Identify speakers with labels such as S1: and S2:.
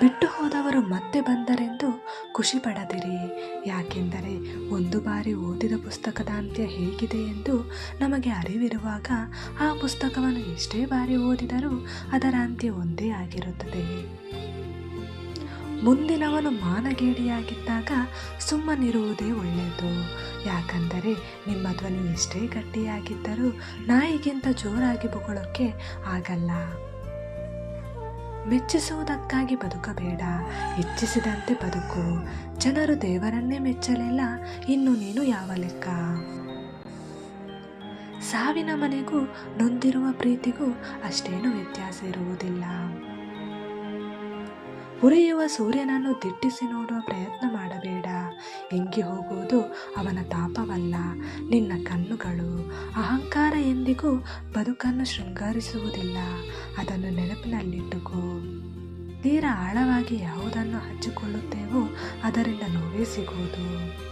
S1: ಬಿಟ್ಟು ಹೋದವರು ಮತ್ತೆ ಬಂದರೆಂದು ಖುಷಿ ಪಡದಿರಿ ಯಾಕೆಂದರೆ ಒಂದು ಬಾರಿ ಓದಿದ ಪುಸ್ತಕದ ಅಂತ್ಯ ಹೇಗಿದೆ ಎಂದು ನಮಗೆ ಅರಿವಿರುವಾಗ ಆ ಪುಸ್ತಕವನ್ನು ಎಷ್ಟೇ ಬಾರಿ ಓದಿದರೂ ಅದರ ಅಂತ್ಯ ಒಂದೇ ಆಗಿರುತ್ತದೆ. ಮುಂದಿನವನು ಮಾನಗೇಡಿಯಾಗಿದ್ದಾಗ ಸುಮ್ಮನಿರುವುದೇ ಒಳ್ಳೆಯದು. ಯಾಕಂದರೆ ನಿಮ್ಮ ಧ್ವನಿ ಎಷ್ಟೇ ಗಟ್ಟಿಯಾಗಿದ್ದರೂ ನಾಯಿಗಿಂತ ಜೋರಾಗಿ ಬೊಗಳೋಕ್ಕೆ ಆಗಲ್ಲ. ಮೆಚ್ಚಿಸುವುದಕ್ಕಾಗಿ ಬದುಕಬೇಡ. ಹೆಚ್ಚಿಸಿದಂತೆ ಬದುಕು. ಜನರು ದೇವರನ್ನೇ ಮೆಚ್ಚಲಿಲ್ಲ. ಇನ್ನು ನೀನು ಯಾವ ಲೆಕ್ಕ? ಸಾವಿನ ಮನೆಗೂ ನೊಂದಿರುವ ಪ್ರೀತಿಗೂ ಅಷ್ಟೇನು ವ್ಯತ್ಯಾಸ ಇರುವುದಿಲ್ಲ. ಉರಿಯುವ ಸೂರ್ಯನನ್ನು ದಿಟ್ಟಿಸಿ ನೋಡುವ ಪ್ರಯತ್ನ ಮಾಡಬೇಡ. ಎಂಗಿ ಹೋಗುವುದು ಅವನ ತಾಪವಲ್ಲ. ನಿನ್ನ ಕಣ್ಣುಗಳು ಅಹಂಕಾರ ಎಂದಿಗೂ ಬದುಕನ್ನು ಶೃಂಗರಿಸುವುದಿಲ್ಲ. ಅದನ್ನು ನೆನಪಿನಲ್ಲಿಟ್ಟುಕೋ. ತೀರ ಆಳವಾಗಿ ಯಾವುದನ್ನು ಹಚ್ಚಿಕೊಳ್ಳುತ್ತೇವೋ ಅದರಿಂದ ನೋವೇ ಸಿಗುವುದು.